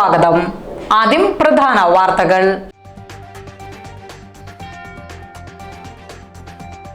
സ്വാഗതം. ആദ്യം പ്രധാന വാർത്തകൾ.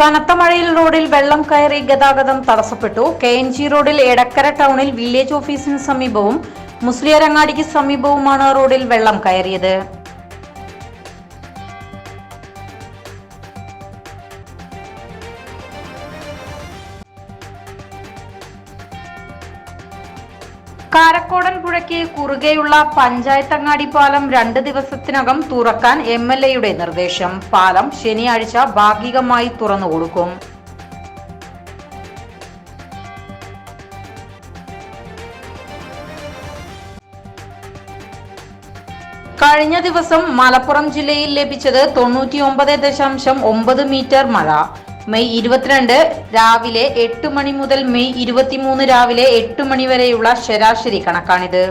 കനത്ത മഴയിൽ റോഡിൽ വെള്ളം കയറി ഗതാഗതം തടസ്സപ്പെട്ടു. കെ എൻ ജി റോഡിൽ എടക്കര ടൗണിൽ വില്ലേജ് ഓഫീസിന് സമീപവും മുസ്ലിയരങ്ങാടിക്ക് സമീപവുമാണ് റോഡിൽ വെള്ളം കയറിയത്. കാരക്കോടൻ പുഴയ്ക്ക് കുറുകെയുള്ള പഞ്ചായത്തങ്ങാടി പാലം രണ്ട് ദിവസത്തിനകം തുറക്കാൻ എം എൽ എയുടെ നിർദ്ദേശം. പാലം ശനിയാഴ്ച ഭാഗികമായി തുറന്നു കൊടുക്കും. കഴിഞ്ഞ ദിവസം മലപ്പുറം ജില്ലയിൽ ലഭിച്ചത് തൊണ്ണൂറ്റിയൊമ്പത് ദശാംശം ഒമ്പത് മീറ്റർ മഴ. മെയ് ഇരുപത്തിരണ്ട് രാവിലെ എട്ട് മണി മുതൽ മെയ് ഇരുപത്തിമൂന്ന് രാവിലെ എട്ട് മണി വരെയുള്ള ശരാശരി കണക്കാണിത്.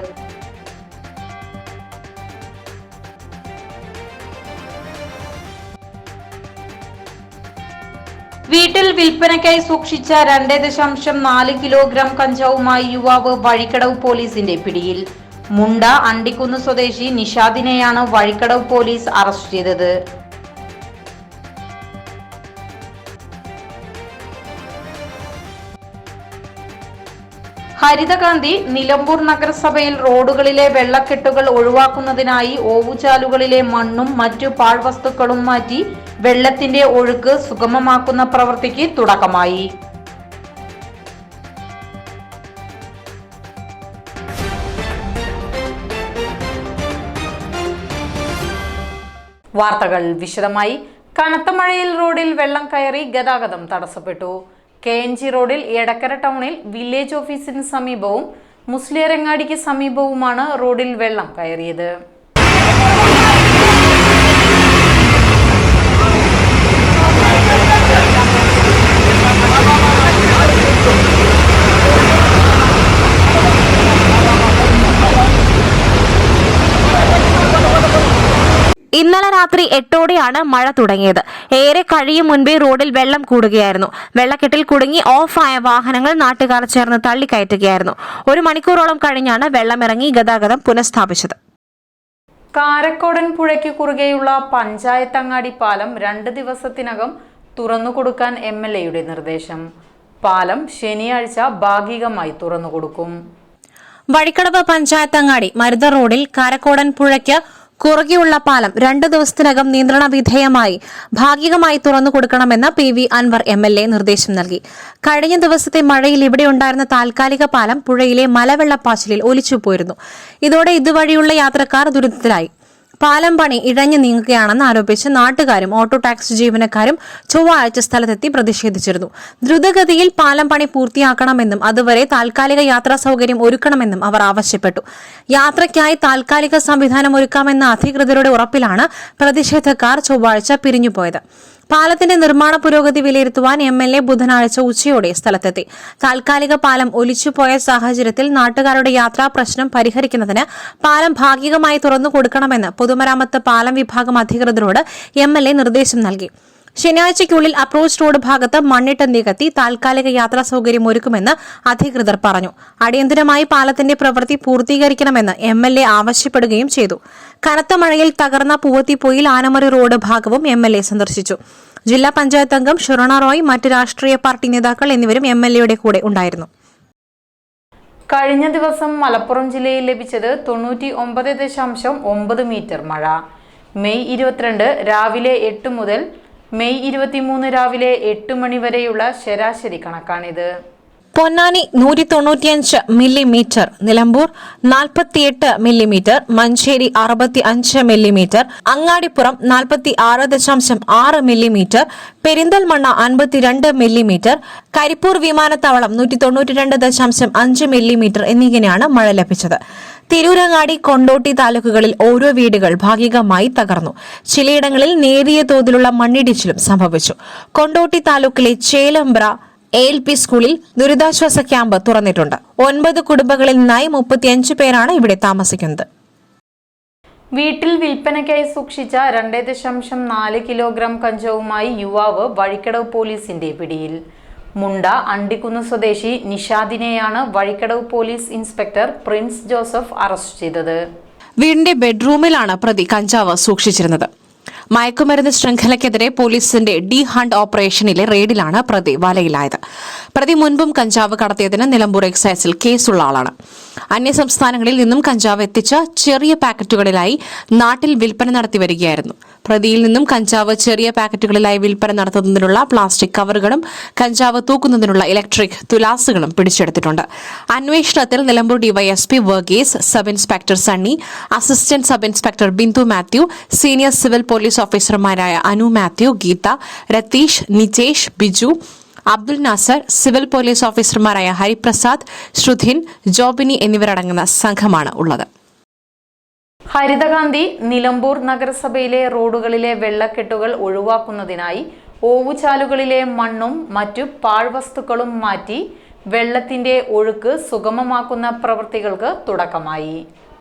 വീട്ടിൽ വിൽപ്പനയ്ക്കായി സൂക്ഷിച്ച രണ്ട് ദശാംശം നാല് കിലോഗ്രാം കഞ്ചാവുമായി യുവാവ് വഴിക്കടവ് പോലീസിന്റെ പിടിയിൽ. മുണ്ട അണ്ടിക്കുന്ന് സ്വദേശി നിഷാദിനെയാണ് വഴിക്കടവ് പോലീസ് അറസ്റ്റ് ചെയ്തത്. ഹരിതകാന്തി നിലമ്പൂർ നഗരസഭയിൽ റോഡുകളിലെ വെള്ളക്കെട്ടുകൾ ഒഴിവാക്കുന്നതിനായി ഓവുചാലുകളിലെ മണ്ണും മറ്റു പാഴ്വസ്തുക്കളും മാറ്റി വെള്ളത്തിന്റെ ഒഴുക്ക് സുഗമമാക്കുന്ന പ്രവൃത്തിക്ക് തുടക്കമായി. വാർത്തകൾ വിശദമായി. കനത്ത മഴയിൽ റോഡിൽ വെള്ളം കയറി ഗതാഗതം തടസ്സപ്പെട്ടു. കെ എൻ ജി റോഡിൽ എടക്കര ടൗണിൽ വില്ലേജ് ഓഫീസിന് സമീപവും മുസ്ലിയരങ്ങാടിക്ക് സമീപവുമാണ് റോഡിൽ വെള്ളം കയറിയത്. ഇന്നലെ രാത്രി എട്ടോടെയാണ് മഴ തുടങ്ങിയത്. ഏറെ കഴിയും മുൻപേ റോഡിൽ വെള്ളം കൂടുകയായിരുന്നു. വെള്ളക്കെട്ടിൽ കുടുങ്ങി ഓഫായ വാഹനങ്ങൾ നാട്ടുകാർ ചേർന്ന് തള്ളിക്കയറ്റുകയായിരുന്നു. ഒരു മണിക്കൂറോളം കഴിഞ്ഞാണ് വെള്ളമിറങ്ങി ഗതാഗതം പുനഃസ്ഥാപിച്ചത്. കാരക്കോടൻ പുഴയ്ക്ക് കുറുകെയുള്ള പഞ്ചായത്തങ്ങാടി പാലം രണ്ട് ദിവസത്തിനകം തുറന്നുകൊടുക്കാൻ എം എൽ എയുടെ നിർദ്ദേശം. പാലം ശനിയാഴ്ച ഭാഗികമായി തുറന്നുകൊടുക്കും വഴിക്കടവ് പഞ്ചായത്തങ്ങാടി മരുത റോഡിൽ കാരക്കോടൻ പുഴയ്ക്ക് കുറുകെയുള്ള പാലം രണ്ടു ദിവസത്തിനകം നിയന്ത്രണ വിധേയമായി ഭാഗികമായി തുറന്നു കൊടുക്കണമെന്ന് P V Anvar M L A നിർദ്ദേശം നൽകി. കഴിഞ്ഞ ദിവസത്തെ മഴയിൽ ഇവിടെ ഉണ്ടായിരുന്ന താൽക്കാലിക പാലം പുഴയിലെ മലവെള്ളപ്പാച്ചിലിൽ ഒലിച്ചുപോയിരുന്നു. ഇതോടെ ഇതുവഴിയുള്ള യാത്രക്കാർ ദുരിതത്തിലായി. പാലം പണി ഇഴഞ്ഞു നീങ്ങുകയാണെന്ന് ആരോപിച്ച് നാട്ടുകാരും ഓട്ടോ ടാക്സി ജീവനക്കാരും ചൊവ്വാഴ്ച സ്ഥലത്തെത്തി പ്രതിഷേധിച്ചിരുന്നു. ദ്രുതഗതിയിൽ പാലം പണി പൂർത്തിയാക്കണമെന്നും അതുവരെ താൽക്കാലിക യാത്രാ സൗകര്യം ഒരുക്കണമെന്നും അവർ ആവശ്യപ്പെട്ടു. യാത്രയ്ക്കായി താൽക്കാലിക സംവിധാനം ഒരുക്കാമെന്ന അധികൃതരുടെ ഉറപ്പിലാണ് പ്രതിഷേധക്കാർ ചൊവ്വാഴ്ച പിരിഞ്ഞുപോയത്. പാലത്തിന്റെ നിർമ്മാണ പുരോഗതി വിലയിരുത്തുവാൻ എം എൽ എ ബുധനാഴ്ച ഉച്ചയോടെ സ്ഥലത്തെത്തി. താൽക്കാലിക പാലം ഒലിച്ചുപോയ സാഹചര്യത്തിൽ നാട്ടുകാരുടെ യാത്രാ പ്രശ്നം പരിഹരിക്കുന്നതിന് പാലം ഭാഗികമായി തുറന്നു കൊടുക്കണമെന്ന് പൊതുമരാമത്ത് പാലം വിഭാഗം അധികൃതരോട് എം നിർദ്ദേശം നൽകി. ശനിയാഴ്ചയ്ക്കുള്ളിൽ അപ്രോച്ച് റോഡ് ഭാഗത്ത് മണ്ണിട്ട് നികത്തി താൽക്കാലിക യാത്രാ സൗകര്യം ഒരുക്കുമെന്ന് അധികൃതർ പറഞ്ഞു. അടിയന്തരമായി പാലത്തിന്റെ പ്രവൃത്തി പൂർത്തീകരിക്കണമെന്ന് എം എൽ എ ആവശ്യപ്പെടുകയും ചെയ്തു. കനത്ത മഴയിൽ തകർന്ന പൂവത്തിപ്പൊയിൽ ആനമറി റോഡ് ഭാഗവും എം എൽ എ സന്ദർശിച്ചു. ജില്ലാ പഞ്ചായത്ത് അംഗം ഷൊറണ റോയ് മറ്റ് രാഷ്ട്രീയ പാർട്ടി നേതാക്കൾ എന്നിവരും എം എൽ എയുടെ കൂടെ ഉണ്ടായിരുന്നു. കഴിഞ്ഞ ദിവസം മലപ്പുറം ജില്ലയിൽ ലഭിച്ചത് തൊണ്ണൂറ്റി ഒമ്പത് ദശാംശം ഒമ്പത് മീറ്റർ മഴ. മെയ് ഇരുപത്തിരണ്ട് രാവിലെ എട്ട് മുതൽ മെയ് ഇരുപത്തിമൂന്ന് രാവിലെ എട്ട് മണിവരെയുള്ള ശരാശരി കണക്കാണിത്. പൊന്നാനി നൂറ്റി തൊണ്ണൂറ്റിയഞ്ച് മില്ലിമീറ്റർ നിലമ്പൂർ നാൽപ്പത്തിയെട്ട് മില്ലിമീറ്റർ മഞ്ചേരി അറുപത്തി അഞ്ച് മില്ലിമീറ്റർ അങ്ങാടിപ്പുറം നാൽപ്പത്തി ആറ് ദശാംശം ആറ് മില്ലിമീറ്റർ പെരിന്തൽമണ്ണ അൻപത്തിരണ്ട് മില്ലിമീറ്റർ കരിപ്പൂർ വിമാനത്താവളം നൂറ്റി തൊണ്ണൂറ്റിരണ്ട് ദശാംശം അഞ്ച് മില്ലിമീറ്റർ എന്നിങ്ങനെയാണ് മഴ ലഭിച്ചത്. തിരൂരങ്ങാടി കൊണ്ടോട്ടി താലൂക്കുകളിൽ ഓരോ വീടുകൾ ഭാഗികമായി തകർന്നു. ചിലയിടങ്ങളിൽ നേരിയ തോതിലുള്ള മണ്ണിടിച്ചിലും സംഭവിച്ചു. കൊണ്ടോട്ടി താലൂക്കിലെ ചേലമ്പ്ര എ എൽ പി സ്കൂളിൽ ദുരിതാശ്വാസ ക്യാമ്പ് തുറന്നിട്ടുണ്ട്. ഒൻപത് കുടുംബങ്ങളിൽ നിന്നായി മുപ്പത്തിയഞ്ച് പേരാണ് ഇവിടെ താമസിക്കുന്നത്. വീട്ടിൽ വിൽപ്പനയ്ക്കായി സൂക്ഷിച്ച രണ്ടേ ദശാംശം നാല് കിലോഗ്രാം കഞ്ചാവുമായി യുവാവ് വഴിക്കടവ് പോലീസിന്റെ പിടിയിൽ. മുണ്ട അണ്ടിക്കുന്ന് സ്വദേശി നിഷാദിനെയാണ് Vazhikkadavu police inspector Prince Joseph arrest ചെയ്തത്. വീടിന്റെ ബെഡ്റൂമിലാണ് പ്രതി കഞ്ചാവ് സൂക്ഷിച്ചിരുന്നത്. മയക്കുമരുന്ന് ശൃംഖലയ്ക്കെതിരെ പോലീസിന്റെ ഡി ഹണ്ട് ഓപ്പറേഷനിലെ റെയ്ഡിലാണ് പ്രതി വലയിലായത്. പ്രതി മുൻപും കഞ്ചാവ് കടത്തിയതിന് നിലമ്പൂർ എക്സൈസിൽ കേസുള്ള ആളാണ്. അന്യ സംസ്ഥാനങ്ങളിൽ നിന്നും കഞ്ചാവ് എത്തിച്ച ചെറിയ പാക്കറ്റുകളിലായി നാട്ടിൽ വിൽപ്പന നടത്തി വരികയായിരുന്നു. പ്രതിയിൽ നിന്നും കഞ്ചാവ് ചെറിയ പാക്കറ്റുകളിലായി വിൽപ്പന നടത്തുന്നതിനുള്ള പ്ലാസ്റ്റിക് കവറുകളും കഞ്ചാവ് തൂക്കുന്നതിനുള്ള ഇലക്ട്രിക് തുലാസുകളും പിടിച്ചെടുത്തിട്ടുണ്ട്. അന്വേഷണത്തിൽ Nilambur DYSP Varghese sub inspector Sunny assistant sub inspector Bindu Mathew senior civil police ഓഫീസർമാരായ അനു മാത്യു ഗീത രതീഷ് നിജേഷ് ബിജു അബ്ദുൽ നാസർ സിവിൽ പോലീസ് ഓഫീസർമാരായ ഹരിപ്രസാദ് ശ്രുധിൻ ജോബിനി എന്നിവരടങ്ങുന്ന സംഘമാണ് ഉള്ളത്. ഹരിതകാന്തി നിലമ്പൂർ നഗരസഭയിലെ റോഡുകളിലെ വെള്ളക്കെട്ടുകൾ ഒഴിവാക്കുന്നതിനായി ഓവുചാലുകളിലെ മണ്ണും മറ്റു പാഴ്വസ്തുക്കളും മാറ്റി വെള്ളത്തിന്റെ ഒഴുക്ക് സുഗമമാക്കുന്ന പ്രവൃത്തികൾക്ക് തുടക്കമായി.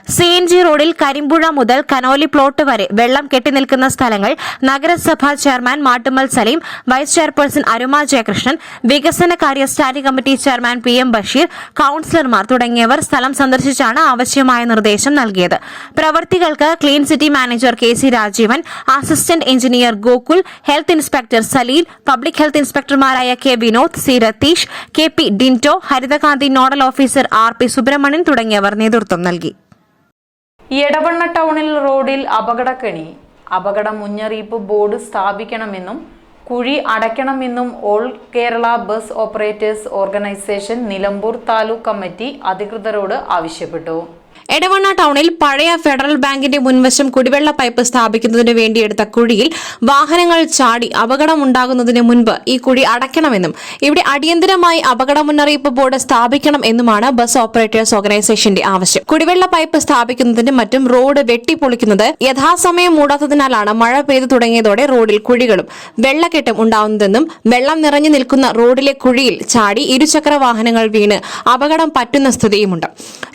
സി എൻ ജി റോഡിൽ കരിമ്പുഴ മുതൽ കനോലി പ്ലോട്ട് വരെ വെള്ളം കെട്ടിനിൽക്കുന്ന സ്ഥലങ്ങൾ നഗരസഭാ chairman Mattummal Saleem vice chairperson Aruma Jayakrishnan വികസന കാര്യ standing committee chairman P M Basheer കൌൺസിലർമാർ തുടങ്ങിയവർ സ്ഥലം സന്ദർശിച്ചാണ് ആവശ്യമായ നിർദ്ദേശം നൽകിയത്. പ്രവർത്തികൾക്ക് clean city manager K C Rajeevan assistant engineer Gokul health inspector Saleel public health ഇൻസ്പെക്ടർമാരായ K Vinod C Ratheesh K P Dinto Harithakanthi nodal officer R P Subramanian തുടങ്ങിയവർ നേതൃത്വം നൽകി. എടവണ്ണ ടൗണിൽ റോഡിൽ അപകടക്കണി. അപകട മുന്നറിയിപ്പ് ബോർഡ് സ്ഥാപിക്കണമെന്നും കുഴി അടയ്ക്കണമെന്നും all Kerala bus operators organisation Nilambur taluk committee അധികൃതരോട് ആവശ്യപ്പെട്ടു. എടവണ്ണ ടൗണിൽ പഴയ ഫെഡറൽ ബാങ്കിന്റെ മുൻവശം കുടിവെള്ള പൈപ്പ് സ്ഥാപിക്കുന്നതിന് വേണ്ടിയെടുത്ത കുഴിയിൽ വാഹനങ്ങൾ ചാടി അപകടമുണ്ടാകുന്നതിന് മുൻപ് ഈ കുഴി അടയ്ക്കണമെന്നും ഇവിടെ അടിയന്തരമായി അപകട മുന്നറിയിപ്പ് ബോർഡ് സ്ഥാപിക്കണം എന്നുമാണ് ബസ് ഓപ്പറേറ്റേഴ്സ് ഓർഗനൈസേഷന്റെ ആവശ്യം. കുടിവെള്ള പൈപ്പ് സ്ഥാപിക്കുന്നതിനും മറ്റും റോഡ് വെട്ടിപ്പൊളിക്കുന്നത് യഥാസമയം മൂടാത്തതിനാലാണ് മഴ പെയ്തു തുടങ്ങിയതോടെ റോഡിൽ കുഴികളും വെള്ളക്കെട്ടും ഉണ്ടാകുന്നതെന്നും വെള്ളം നിറഞ്ഞു നിൽക്കുന്ന റോഡിലെ കുഴിയിൽ ചാടി ഇരുചക്ര വാഹനങ്ങൾ വീണ് അപകടം പറ്റുന്ന സ്ഥിതിയുമുണ്ട്.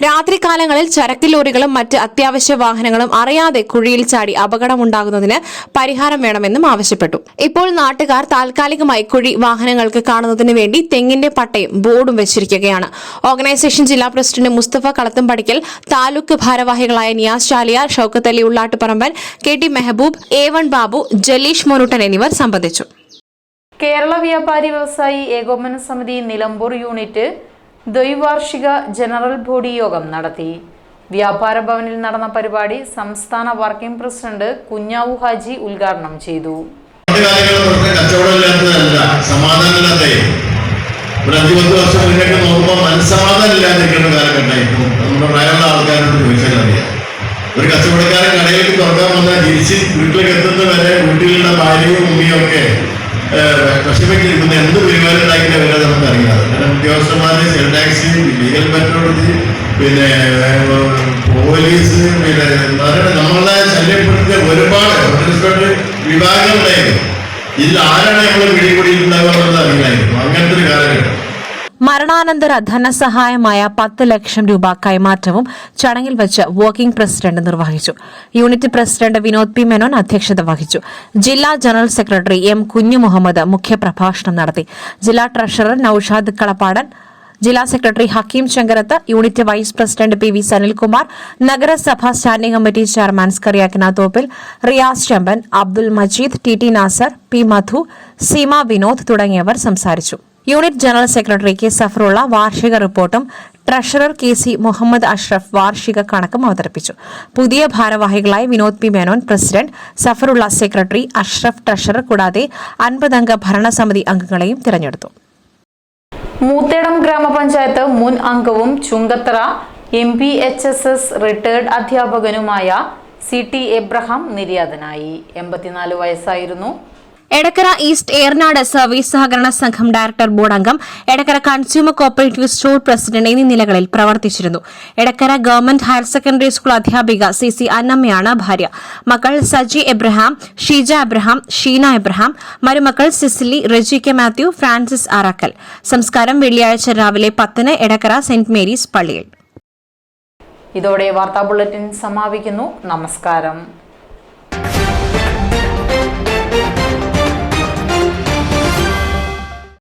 രാത്രികാലങ്ങളിൽ ചരക്ക് ലോറികളും മറ്റ് അത്യാവശ്യ വാഹനങ്ങളും അറിയാതെ കുഴിയിൽ ചാടി അപകടമുണ്ടാകുന്നതിന് പരിഹാരം വേണമെന്നും ആവശ്യപ്പെട്ടു. ഇപ്പോൾ നാട്ടുകാർ താൽക്കാലികമായി കുഴി വാഹനങ്ങൾക്ക് കാണുന്നതിന് വേണ്ടി തെങ്ങിന്റെ പട്ടയും ബോർഡും വെച്ചിരിക്കുകയാണ്. ഓർഗനൈസേഷൻ ജില്ലാ പ്രസിഡന്റ് മുസ്തഫ കളത്തുംപടിക്കൽ താലൂക്ക് ഭാരവാഹികളായ Niyas Chaliya Shoukath Ali Ullattuparamban K T Mehaboob A one Babu Jaleesh Monuttan എന്നിവർ സംബന്ധിച്ചു. കേരള വ്യാപാരി വ്യവസായി ഏകോപന സമിതി നിലമ്പൂർ യൂണിറ്റ് ദ്വൈവാർഷിക ജനറൽ ബോഡി യോഗം നടത്തി. വ്യാപാര ഭവനിൽ നടന്ന പരിപാടി സംസ്ഥാന വർക്കിംഗ് പ്രസിഡന്റ് കുഞ്ഞാവു ഹാജി ഉദ്ഘാടനം ചെയ്തു. ഒരു നമ്മുടെ ഒരു കച്ചവടക്കാരൻ കടയിലേക്ക് തുറക്കാൻ വന്നാൽ തിരിച്ച് വീട്ടിലേക്ക് വരെ വീട്ടിലുള്ള ഭാര്യയും ഉമ്മയും ഒക്കെ വിഷമിച്ചിരിക്കുന്ന. എന്ത് പരിപാടി കാരണം ഉദ്യോഗസ്ഥന്മാരെ സെൽ ടാക്സി ലീഗൽ മെട്രോളജി പിന്നെ പോലീസ് പിന്നെ നമ്മളെ ശല്യപ്പെടുത്തിയ ഒരുപാട്. ഇൻസ്പെക്ടർ ഇതിൽ ആരാണ് നമ്മൾ പിടികൂടിയിട്ടുണ്ടാവുക എന്നുള്ളത് അറിയില്ലായിരുന്നു. അങ്ങനത്തെ ഒരു കാലഘട്ടം. മരണാനന്തര ധനസഹായമായ പത്ത് ലക്ഷം രൂപ കൈമാറ്റവും ചടങ്ങിൽ വെച്ച് വർക്കിംഗ് പ്രസിഡന്റ് നിർവഹിച്ചു. Unit president Vinod P Menon അധ്യക്ഷത വഹിച്ചു. ജില്ലാ ജനറൽ സെക്രട്ടറി എം കുഞ്ഞു മുഹമ്മദ് മുഖ്യപ്രഭാഷണം നടത്തി. ജില്ലാ ട്രഷറർ നൌഷാദ് കളപ്പാടൻ ജില്ലാ secretary Hakeem Sankarath unit vice president P V Sanilkumar നഗരസഭാ standing committee chairman സ്കറിയാക്കിന Thoppil Riyas Chemban Abdul Majeed T T Nasar P Madhu Seema Vinod തുടങ്ങിയവർ സംസാരിച്ചു. Unit general secretary K Safarulla വാർഷിക റിപ്പോർട്ടും treasurer K C Muhammad Ashraf വാർഷിക കണക്കും അവതരിപ്പിച്ചു. പുതിയ ഭാരവാഹികളായി Vinod P Menon president Safarulla secretary Ashraf treasurer കൂടാതെ അൻപതംഗ ഭരണസമിതി അംഗങ്ങളെയും തിരഞ്ഞെടുത്തു. മൂത്തേടം ഗ്രാമപഞ്ചായത്ത് മുൻ അംഗവും Chungathara M P H S S retired അധ്യാപകനുമായ C T Abraham നിര്യാതനായി. എൺപത്തിനാല് വയസ്സായിരുന്നു. എടക്കര ഈസ്റ്റ് ഏർനാട് സർവീസ് സഹകരണ സംഘം ഡയറക്ടർ ബോർഡ് അംഗം Edakkara consumer cooperative store president എന്നീ നിലകളിൽ പ്രവർത്തിച്ചിരുന്നു. Edakkara government higher secondary school അധ്യാപിക സി സി അന്നമ്മയാണ് ഭാര്യ. മക്കൾ Saji Abraham Sheeja Abraham Sheena Abraham മരുമക്കൾ സിസിലി റെജി കെ മാത്യു ഫ്രാൻസിസ് അറക്കൽ സംസ്കാരം വെള്ളിയാഴ്ച രാവിലെ പത്തിന് എടക്കര സെന്റ് മേരീസ് പള്ളിയിൽ. ഇതോടെ വാർത്താ ബുള്ളറ്റിൻ സമാപിക്കുന്നു. നമസ്കാരം.